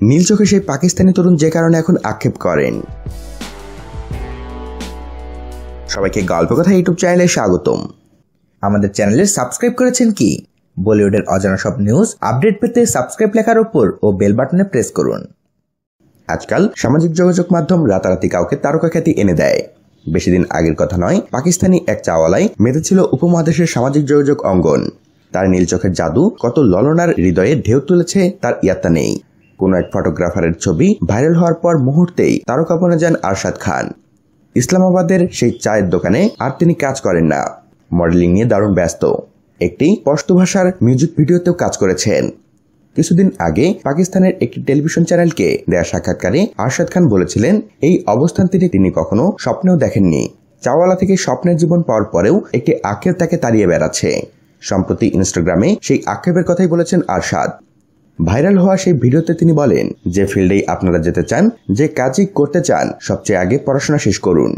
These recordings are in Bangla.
নীল চোখে সেই পাকিস্তানি তরুণ যে কারণে এখন আক্ষেপ করেন। সবাইকে গল্প কথা ইউটিউব চ্যানেলে স্বাগতম। আমাদের চ্যানেলে সাবস্ক্রাইব করেছেন কি? বলিউডের অজানা সব নিউজ, আপডেট পেতে সাবস্ক্রাইব লেখার উপর ও বেল বাটনে প্রেস করুন। আজকাল সামাজিক যোগাযোগ মাধ্যম রাতারাতি কাউকে তারকা খ্যাতি এনে দেয়। বেশি দিন আগের কথা নয়, পাকিস্তানি এক চাওয়ালাই মেতেছিল উপমহাদেশের সামাজিক যোগাযোগ অঙ্গন। তার নীল চোখের জাদু কত ললনার হৃদয়ে ঢেউ তুলেছে তার ইয়াত্তা নেই। কোনো এক ফটোগ্রাফারের ছবি ভাইরাল হওয়ার পর মুহূর্তেই তারকা বনে যান আরশাদ খান। ইসলামাবাদের সেই চায়ের দোকানে আর তিনি কাজ করেন না। মডেলিং নিয়ে দারুণ ব্যস্ত। একটি স্পষ্ট ভাষার মিউজিক ভিডিওতেও কাজ করেছেন। কিছুদিন আগে পাকিস্তানের একটি টেলিভিশন চ্যানেলকে দেয়া সাক্ষাৎকারে আরশাদ খান বলেছিলেন, এই অবস্থান থেকে তিনি কখনো স্বপ্নেও দেখেননি। চাওয়ালা থেকে স্বপ্নের জীবন পাওয়ার পরেও একটি আক্ষেপ তাকে তাড়িয়ে বেড়াচ্ছে। সম্প্রতি ইনস্টাগ্রামে সেই আক্ষেপের কথাই বলেছেন আরশাদ। ভাইরাল হওয়া সেই ভিডিওতে তিনি বলেন যে ফিল্ডেই আপনারা যেতে চান, যে কাজই করতে চান, সবচেয়ে আগে পড়াশোনা শেষ করুন।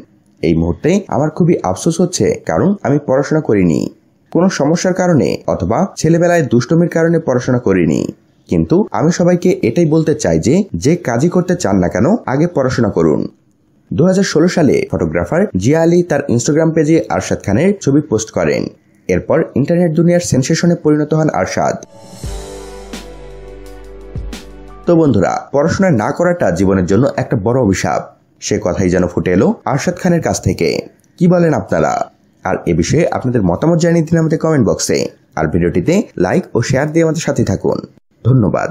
এই মুহূর্তে আমার খুবই আফসোস হচ্ছে, কারণ আমি পড়াশোনা করিনি। কোনো সমস্যার কারণে অথবা ছেলেবেলায় দুষ্টমির কারণে পড়াশোনা করিনি। কিন্তু আমি সবাইকে এটাই বলতে চাই যে যে কাজই করতে চান না কেন, আগে পড়াশোনা করুন। দু হাজার ষোলো সালে ফটোগ্রাফার জিয়া আলী তার ইনস্টাগ্রাম পেজে আরশাদ খানের ছবি পোস্ট করেন। এরপর ইন্টারনেট দুনিয়ার সেন্সেশনে পরিণত হন আরশাদ। তো বন্ধুরা, পড়াশোনা না করাটা জীবনের জন্য একটা বড় অভিশাপ। সে কথাই যেন ফুটে এলো আরশাদ খানের কাছ থেকে। কি বলেন আপনারা? আর এ বিষয়ে আপনাদের মতামত জানিয়ে দিন আমাদের কমেন্ট বক্সে। আর ভিডিওটিতে লাইক ও শেয়ার দিয়ে আমাদের সাথে থাকুন। ধন্যবাদ।